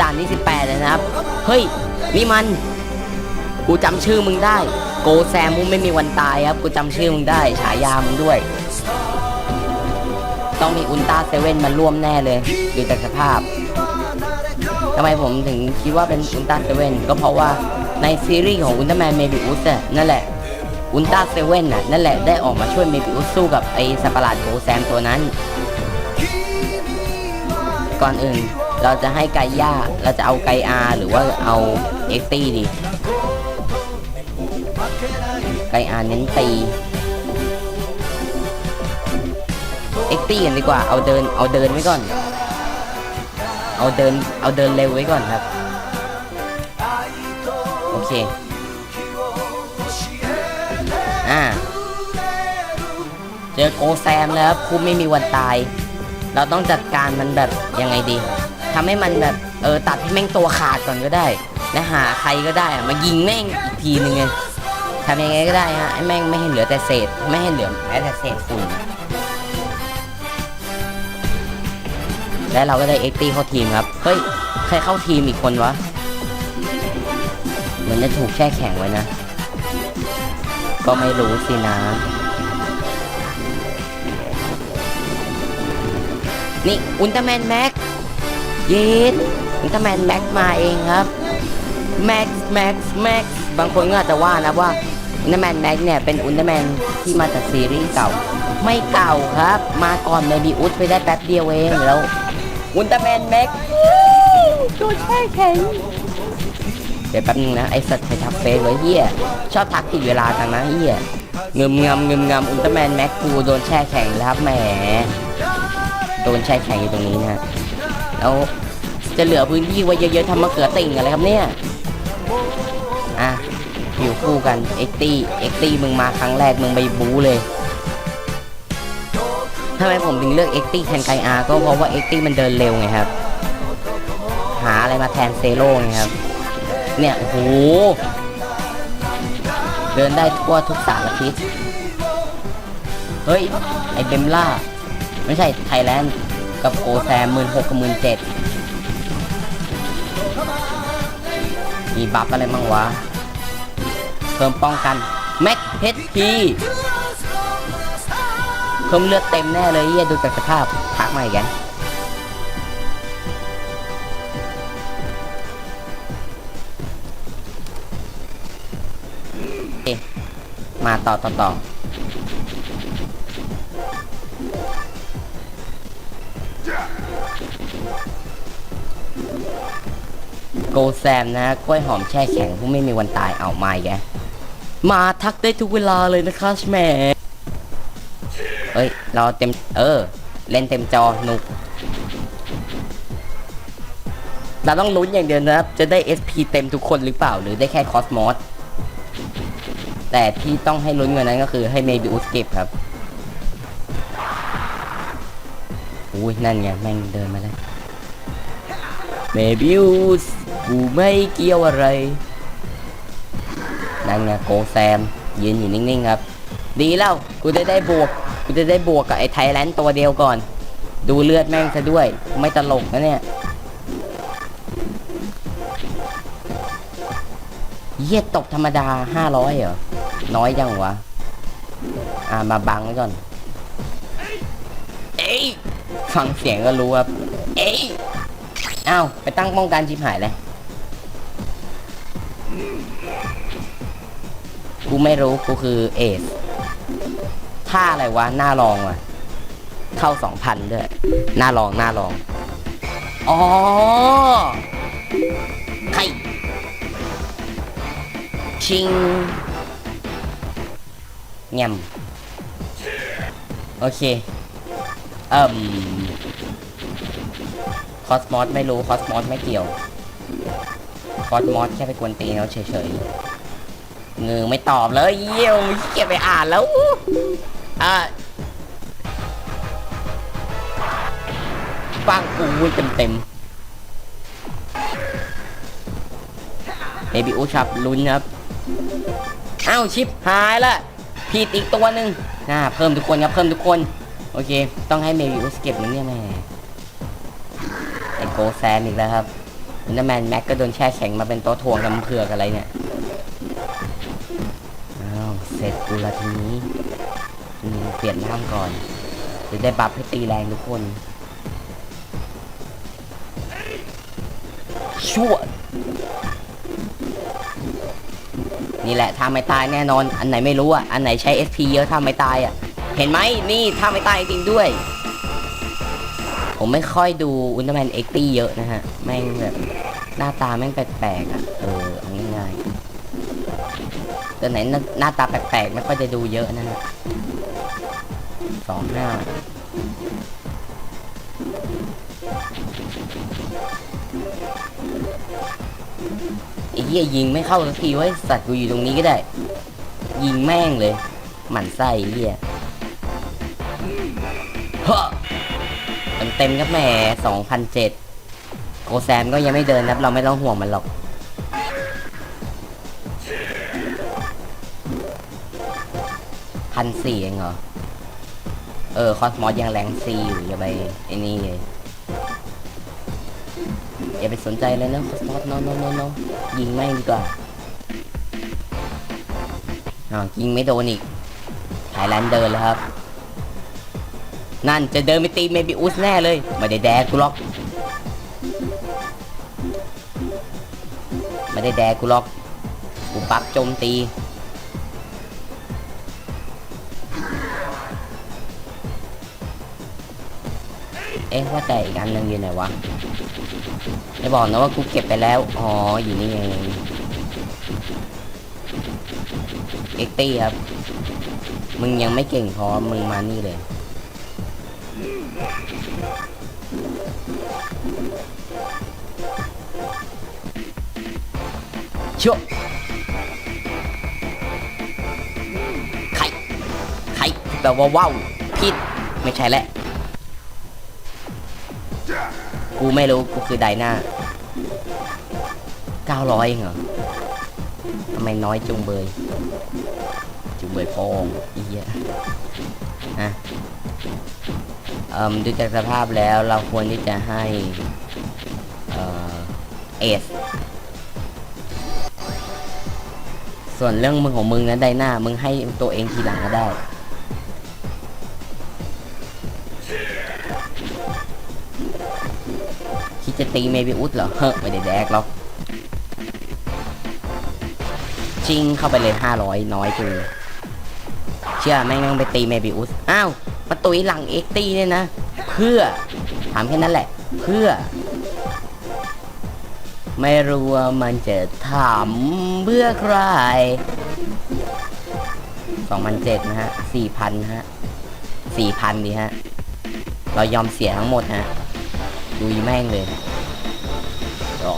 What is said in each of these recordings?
ด่านที่18เลยนะครับ เฮ้ย นี่มัน กูจำชื่อมึงได้ โกแซมมึงไม่มีวันตายครับ กูจำชื่อมึงได้ ฉายามึงด้วย ต้องมีอุลตร้าเซเว่นมาร่วมแน่เลยดูจากสภาพทำไมผมถึงคิดว่าเป็นอุลตร้าเซเว่นก็เพราะว่าในซีรีส์ของอุลตร้าแมนเมบิอุสนั่นแหละอุลตร้าเซเว่นน่ะนั่นแหละได้ออกมาช่วยเมบิอุสสู้กับไอ้สัตว์ปหลาดโกแซมตัวนั้น ก่อนอื่น เราจะให้ไกย่าเราจะเอาไกอาหรือว่าเอาเอ็กตี้ดี ไกอาเน้นตีเอ็กตี้กันดีกว่า เอาเดิน เอาเดินไว้ก่อน เอาเดิน เอาเดินเร็วไว้ก่อนครับ โอเค อ่า เจอโกแซมแล้วครับคุไม่มีวันตาย เราต้องจัดการมันแบบยังไงดี ทำให้มันแบบเออตัดให้แม่งตัวขาดก่อนก็ได้ และหาใครก็ได้อะมายิงแม่งอีกทีหนึ่งไงทำยังไงก็ได้ฮะให้แม่งไม่ให้เหลือแต่เศษ ไม่ให้เหลือแม้แต่เศษฝุ่นและเราก็ได้เอ็กตี้เข้าทีมครับ เฮ้ย ใครเข้าทีมอีกคนวะเหมือนจะถูกแช่แข็งไว้นะ ก็ไม่รู้สินะ นี่ อุลตร้าแมนแม็ก เยสอุลตร้าแมนแม็กมาเองครับแม็กแม็กแม็กบางคนก็อาจจะว่านะว่าอุลตร้าแมนแม็กเนี่ยเป็นอุลตร้าแมนที่มาจากซีรีส์เก่า ไม่เก่าครับ มาก่อนเมบิอุสไปได้แป๊บเดียวเองแล้วอุลตร้าแมนแม็กโดนแช่แข็งเดี๋ยวแป๊บนึงนะไอสัตว์ไปทักเฟซไว้เฮียชอบทักผิดเวลาจังนะเฮียเงมงำเงมงำอุลตร้าแมนแม็กกูโดนแช่แข็งแล้วครับแหมโดนแช่แข็งอยู่ตรงนี้นะ แล้วจะเหลือพื้นที่ไว้เยอะๆทำมะเขือติ่งอะไรครับเนี่ย อะอยู่คู่กันเอ็กตี้เอ็กตี้มึงมาครั้งแรกมึงไปบู๊เลยทำไมผมถึงเลือกเอ็กตี้แทนไกอาร์ก็เพราะว่าเอ็กตี้มันเดินเร็วไงครับ หาอะไรมาแทนเซโร่ไงครับ เนี่ยโอ้โหเดินได้ทั่วทุกสารทิศเฮ้ย ไอเบมล่า ไม่ใช่ไทยแลนด์ กับโกแซมหมื่นหกกับหมื่นเจ็ดมีบัฟอะไรบ้างวะ เพิ่มป้องกัน แม็กเฮดพีเพิ่มเลือดเต็มแน่เลยเฮียดูจากสภาพพักมาอีกแกนมาต่อต่อต่อ กแซมนะ กล้วยหอมแช่แข็งผู้ไม่มีวันตายเอาไมาอีกแกมาทักได้ทุกเวลาเลยนะคะแม่เอ้ย เราเต็ม เออ เล่นเต็มจอหนุก เราต้องลุ้นอย่างเดียวนะครับ จะได้ SP เต็มทุกคนหรือเปล่า หรือได้แค่คอสมอส แต่ที่ต้องให้ลุ้นกว่านั้นก็คือให้เมบิอุสเก็บครับ อุ้ยนั่นไง แม่งเดินมาแล้วเมบิวส์ กูไม่เกี่ยวอะไรนั่นไงโกแซมยืนอยู่นิ่งๆครับ ดีแล้วกูจะได้บวกกูจะได้บวกกับไอ้ไทยแลนด์ตัวเดียวก่อน ดูเลือดแม่งซะด้วย ไม่ตลกนะเนี่ยเยียดตกธรรมดา500เหรอ น้อยจังวะ อ่ามาบังไว้ก่อน เอ้ย ฟังเสียงก็รู้ครับ เอ้ยอ้าวไปตั้งป้องกันชิบหายเลย กูไม่รู้กูคือเอสท่าอะไรวะหน้าลองว่ะ เข้าสองพันด้วย หน้าลองหน้าลอง อ๋อใครชิงเงียมโอเคเอ่มคอสมอสไม่รู้ คอสมอสไม่เกี่ยว คอสมอสแค่ไปกวนตีนเขาเฉยๆเงือไม่ตอบเลยเยี่ยวเก็บไปอ่านแล้วอะฟังกูเต็มเต็มเอบิอูชับลุ้นครับอ้าวชิปหายละผิดอีกตัวหนึ่งอ่าเพิ่มทุกคนครับเพิ่มทุกคน โอเค ต้องให้เมบิอูสเก็บนะเนี่ยแม่ไอโกแซมอีกแล้วครับ อุลตร้าแมนแม็กก็โดนแช่แข็งมาเป็นโต๊ะทวงกับเผือกอะไรเนี่ย อ้าว เสร็จกูละทีนี้เปลี่ยนร่างก่อนจะได้บัฟให้ตีแรงทุกคน ชั่ว นี่แหละถ้าไม่ตายแน่นอน อันไหนไม่รู้อะ อันไหนใช้ SP เยอะถ้าไม่ตายอะ เห็นไหมนี่ถ้าไม่ตายจริงด้วย ผมไม่ค่อยดูอุลตร้าแมนเอ็กตี้เยอะนะฮะ แม่งแบบ หน้าตาแม่งแปลกๆอะ เออเอาง่ายๆตัวไหนหน้าหน้าตาแปลกๆไม่ค่อยจะดูเยอะนะฮะสองห้าไอ้เหี้ยยิงไม่เข้าสักทีเว้สัตว์กูอยู่ตรงนี้ก็ได้ ยิงแม่งเลย หมั่นไส้เหี้ยเฮ้อเต็มเต็มๆครับแหม่สองพันเจ็ด โกแซมก็ยังไม่เดินนะครับเราไม่ต้องห่วงมันหรอก พันสี่เองเหรอ เออ คอสมอสยังแรงซีอยู่อย่าไปไอ้นี่เลยอย่าไปสนใจเลยนะคอสมอสโนโนโนโนยิงแม่ดีกว่าอ๋อยิงไม่โดนอีกไทยแลนด์เดินแล้วครับ นั่นจะเดินไปตีเมบิอุสแน่เลย ไม่ได้แดกกูหรอก ไม่ได้แดกกูหรอก กูปักโจมตี เอ๊ะว่าแต่อีกอันหนึงอยู่ไหนวะไม่บอกนะว่ากูเก็บไปแล้ว อ๋อ อยู่นี่เองเอ็กตี้ครับ มึงยังไม่เก่งพอ มึงมานี่เลย ชั่วไข่ไข่แปลว่าว้าวผิดไม่ใช่แหละ กูไม่รู้ กูคือไดนาเก้าร้อยเหรอทำไมน้อยจุงเบย จุงเบยฟองอีเหี้ยฮะเอ่มดูจากสภาพแล้วเราควรที่จะให้ เอ่อ เอส ส่วนเรื่องมึงของมึงนะไดหน้ามึงให้ตัวเองทีหลังก็ได้ คิดจะตีเมบิอุสเหรอ เฮ้อไม่ได้แดกหรอกจริงเข้าไปเลยห้าร้อยน้อยจังเชื่อแม่งต้องไปตีเมบิอุส อ้าว มาตุยหลังเอ็กตีเนี่ยนะ เพื่อ ถามแค่นั้นแหละ เพื่อ ไม่รู้ว่ามันจะถามเบื่อใครสองพันเจ็ดนะฮะสี่พันฮะสี่พันดีฮะ เรายอมเสียทั้งหมดฮะดูอีแม่งเลยอ๋อ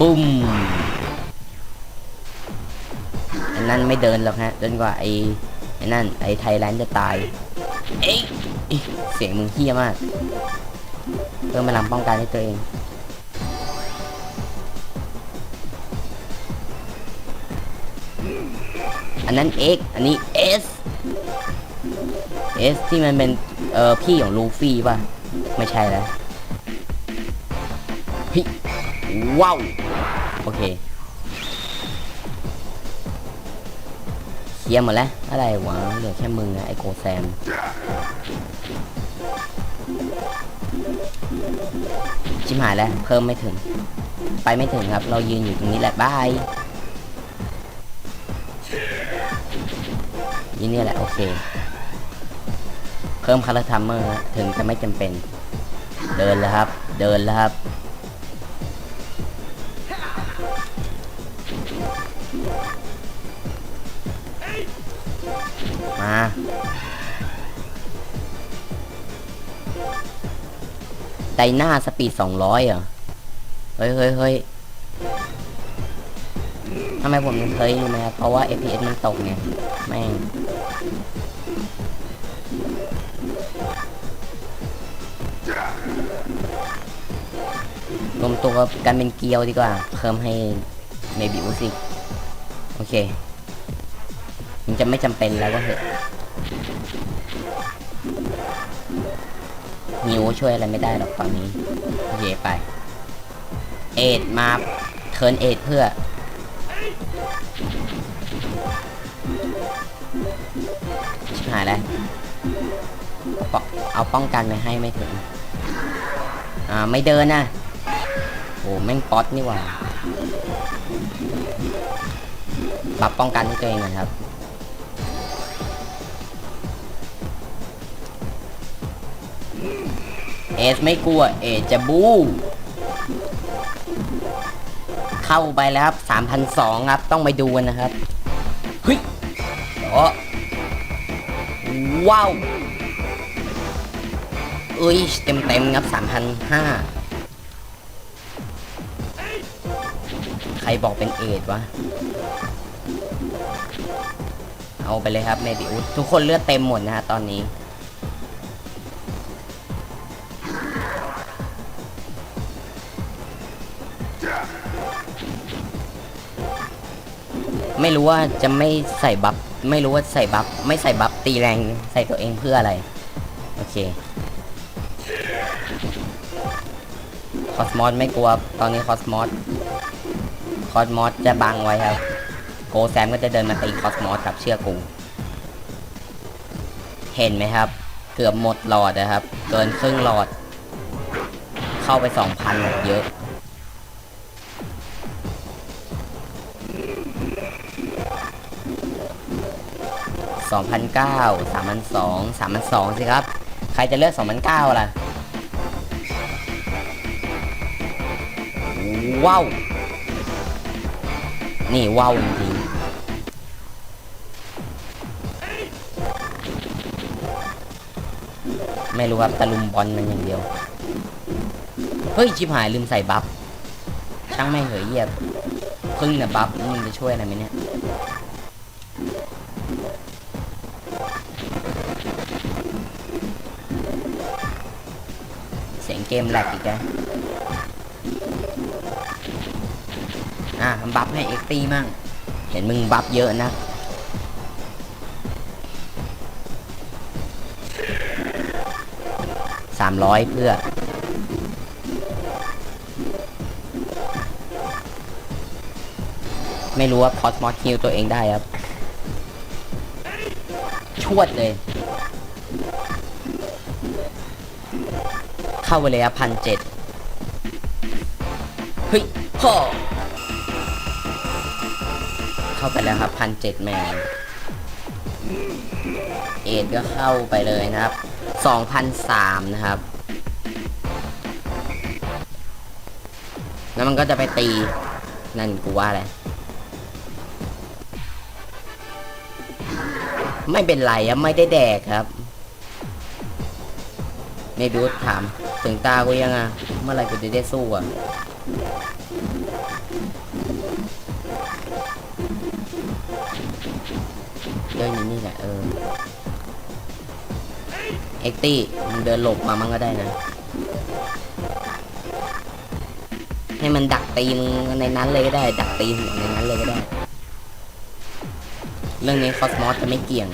บุ้มอันนั้นไม่เดินหรอกฮะจนกว่าไอ้ไอ้นั่นไอ้ไทยแลนด์จะตาย เอ้ยอิ๊ะเสียงมึงเฮี้ยมาก เพิ่มพลังป้องกันให้ตัวเอง นนั้น X อันนี้ S S ที่มันเป็นเออพี่ของลูฟี่ป่ะ ไม่ใช่แล้วเฮ้ยว้าว โอเคเคลียร์หมดแล้ว อะไรวะ เหลือแค่มึงอะไอโกแซมชิมหายแล้ว เพิ่มไม่ถึง ไปไม่ถึงครับ เรายืนอยู่ตรงนี้แหละบาย ยี่นี่แหละโอเค เพิ่มคาราทัมเมอร์ถึงจะไม่จำเป็น เดินแล้วครับ เดินแล้วครับมาไดหน้าสปีดสองร้อยเหรอ เฮ้ยเฮ้ยเฮ้ยทำไมผมถึงเคยรู้ไหมเพราะว่า FPS มันตกไงแม่ง รวมตัวกันเป็นเกลียวดีกว่า เพิ่มให้เมบิวสิโอเค มันจะไม่จำเป็นแล้วก็เถอะหิวช่วยอะไรไม่ได้หรอกตอนนี้ โอเคไป เอ็ดมาเทิร์นเอ็ดเพื่อ ชิบหายแล้วเอาป้องกันไปให้ไม่ถึง อ่า ไม่เดินนะโอ้แม่งป๊อตนี่หว่าปรับป้องกันให้ตัวเองนะครับ เอสไม่กลัว เอสจะบู เข้าไปแล้วครับ3,002ครับ ต้องไปดูกันนะครับเฮ้ย โอ้ว้าวเอ้ยเต็มเต็มๆครับ3,005ใครบอกเป็นเอดวะ เอาไปเลยครับเมดิอุสทุกคนเลือดเต็มหมดนะฮะตอนนี้ไม่รู้ว่าจะไม่ใส่บัฟ ไม่รู้ว่าใส่บัฟไม่ใส่บัฟตีแรงใส่ตัวเองเพื่ออะไร โอเคคอสมอสไม่กลัวตอนนี้คอสมอสคอสมอสจะบังไว้ครับ โกแซมก็จะเดินมาตีคอสมอสครับเชื่อกู เห็นไหมครับ เกือบหมดหลอดนะครับ เกินครึ่งหลอด เข้าไปสองพันเยอะ สองพันเก้าสามพันสองสามพันสองสิครับ ใครจะเลือกสองพันเก้าล่ะ ว้าว นี่ว้าวจริงไม่รู้ครับตะลุมบอลมันอย่างเดียว เฮ้ย ชิบหายลืมใส่บัฟ ช่างไม่เหยเยียบ พึ่งนี่ยบัฟมึงจะช่วยอะไรไหมเนี่ย กมแหลกอีกแล้วอะบัฟให้เอ็กตีมั่ง เห็นมึงบัฟเยอะนะ สามร้อยเพื่อ ไม่รู้ว่าพอสมอสฮิลตัวเองได้ครับ ชวดเลย เข้าไปเลยครับพันเจ็ดเฮ้ยพ่อเข้าไปแล้วครับพันเจ็ดแมนเอ็ดก็เข้าไปเลยนะครับสองพันสามนะครับ แล้วมันก็จะไปตี นั่นกูว่าอะไรไม่เป็นไรครับไม่ได้แดกครับ ในดูถามถึงตากูยังอะ เมื่อไรกูจะได้สู้อะเดินอยู่นี่แหละเออ เอ็กตี้มึงเดินหลบมามั่งก็ได้นะ ให้มันดักตีมึงในนั้นเลยก็ได้ ดักตีมึงในนั้นเลยก็ได้ เรื่องนี้คอสมอสจะไม่เกี่ยง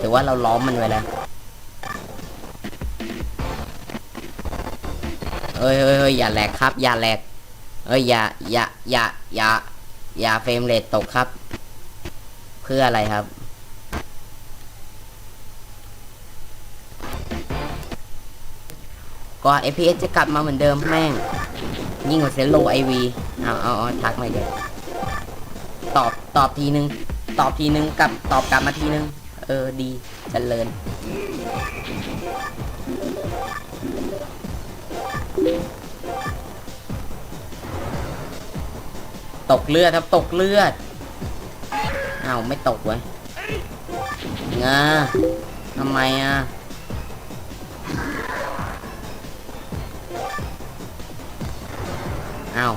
ถือว่าเราล้อมมันไว้แล้ว เอ้ยเอ้ยเอ้ยอย่าแหลกครับ อย่าแหลกเอ้ยอย่าอย่าอย่าอย่าอย่าเฟรมเรทตกครับ เพื่ออะไรครับ ก็ FPS จะกลับมาเหมือนเดิมแม่ง ยิ่งกว่าเซลโลไอวีเอาเอาเอาทักมาเดี๋ยวตอบตอบทีนึง ตอบทีนึงกลับตอบกลับมาทีนึง เออดีจเจริญ ตกเลือดครับตกเลือดอ้าวไม่ตกเว้ยงาทำไมอะอ้าว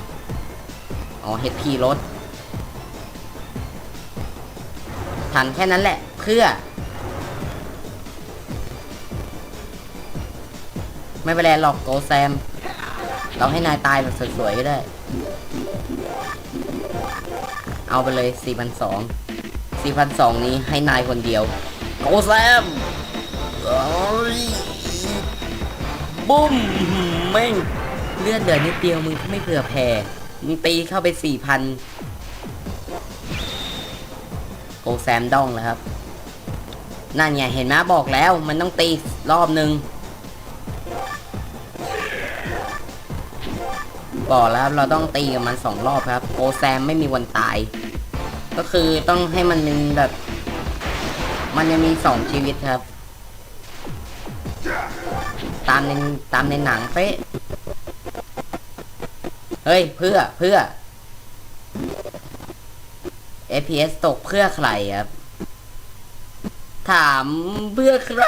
อ๋อเฮดพีลดทันแค่นั้นแหละเพื่อ ไม่เป็นไรหรอกโกแซม เราให้นายตายแบบสวยๆก็ได้ เอาไปเลย 4,200 4,200 นี้ให้นายคนเดียวโกแซมบุ้มแม่งเลือดเหลือนิดเดียวมึงไม่เผื่อแผ่มึงตีเข้าไปสี่พันโกแซมดองแล้วครับ นั่นไงเห็นไหมบอกแล้วมันต้องตีรอบนึง บอกแล้วเราต้องตีกับมันสองรอบครับโกแซมไม่มีวันตาย ก็คือต้องให้มันเป็นแบบ มันยังมีสองชีวิตครับ ตามในตามในหนังเป๊ะเฮ้ยเพื่อเพื่อ FPS ตกเพื่อใครครับ ถามเพื่อใคร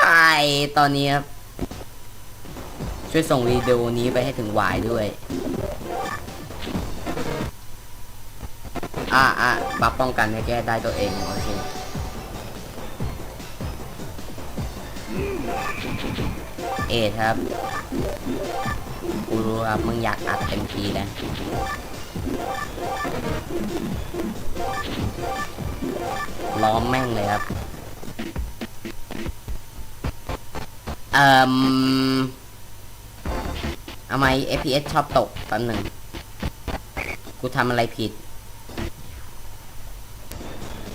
ตอนนี้ครับ ช่วยส่งวิดีโอนี้ไปให้ถึงวายด้วย อ่าอ่าบัฟป้องกันให้แก้ได้ตัวเองโอเคเอทครับกูรู้ครับมึงอยากอัดเต็มทีแล้วล้อมแม่งเลยครับ เอ่มทำไม FPS ชอบตกแป๊บหนึ่ง กูทำอะไรผิด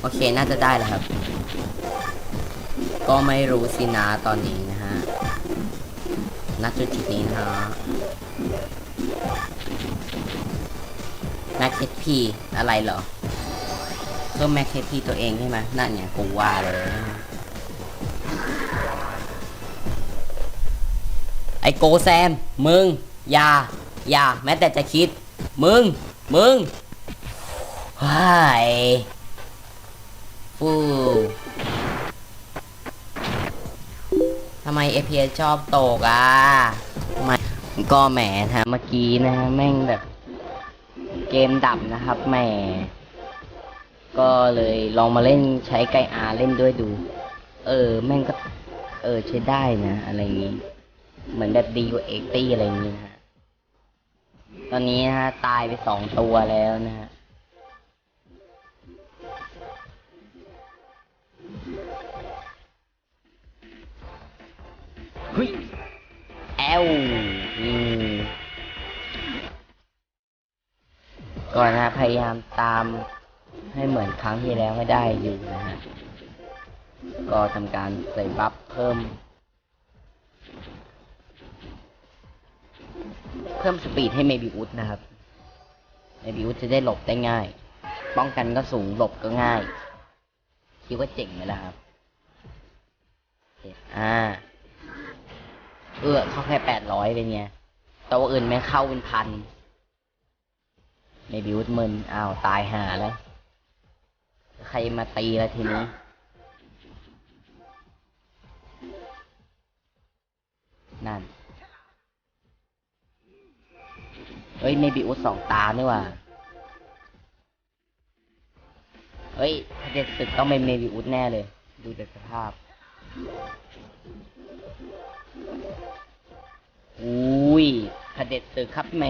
โอเคน่าจะได้แล้วครับ ก็ไม่รู้สินะตอนนี้นะฮะณจุดจุดนี้นะฮะแม็กเพีอะไรเหรอเพิ่มแม็กพีตัวเองใช่ไหมนั่นเนี่ยกูว่าเลยไอโกแซม มึง อย่า อย่า แม้แต่จะคิด มึง มึงว้าย ฟูทำไม FPS ชอบตกอะทำไมก็แหมนะเมื่อกี้นะฮะแม่งแบบ เกมดับนะครับแหมก็เลยลองมาเล่นใช้ไกอาเล่นด้วยดู เออ แม่งก็ เออใช้ได้นะ อะไรอย่างงี้ เหมือนแบบดีกว่าเอ็กตี้อะไรอย่างงี้นะฮะตอนนี้นะฮะ ตายไปสองตัวแล้วนะฮะ ฮ้ยแอลก่อนนะพยายามตามให้เหมือนครั้งที่แล้วไม่ได้อยู่นะฮะ ก็ทำการใส่บัฟเพิ่ม เพิ่มสปีดให้เมบิอุสนะครับ เมบิอุสจะได้หลบได้ง่าย ป้องกันก็สูงหลบก็ง่าย คิดว่าเจ๋งไหมล่ะครับ อ่า เออ เข้าแค่แปดร้อยเป็นไงตัวอื่นไม่เข้าเป็นพันในบิวต์มึนอ้าวตายหาแล้ว ใครมาตีแล้วทีนี้ นั่น เฮ้ย ไม่บิวต์สองตานี่หว่าเฮ้ยเด็ดสึกต้องเป็นเมบิอุสแน่เลย ดูจากสภาพ อุ้ยพระเด็ดตึกครับแหม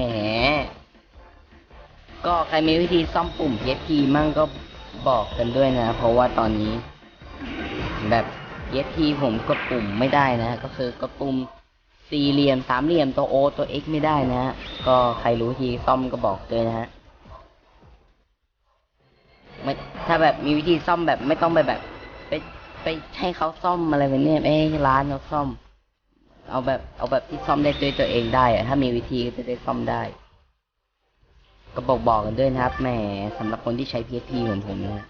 ก็ใครมีวิธีซ่อมปุ่ม PSP มั่งก็บอกกันด้วยนะ เพราะว่าตอนนี้ แบบ PSP ผมกดปุ่มไม่ได้นะ ก็คือกดปุ่มสี่เหลี่ยมสามเหลี่ยมตัว O ตัว X ไม่ได้นะ ก็ใครรู้วิธีซ่อมก็บอกด้วยนะฮะไม่ถ้าแบบมีวิธีซ่อมแบบไม่ต้องไปแบบ ไปไปให้เขาซ่อมอะไรแบบนี้ไปร้านเขาซ่อม เอาแบบเอาแบบที่ซ่อมได้ด้วยตัวเองได้อะถ้ามีวิธีก็จะได้ซ่อมได้ ก็บอกบอกกันด้วยนะครับแหมสำหรับคนที่ใช้ PSP เหมือนผมนะ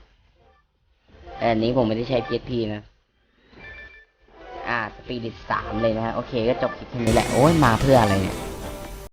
แต่อันนี้ผมไม่ได้ใช้ PSP นะอ่าสปีดิตสามเลยนะฮะโอเคก็จบคลิปแค่นี้แหละโอ้ยมาเพื่ออะไรเนี่ย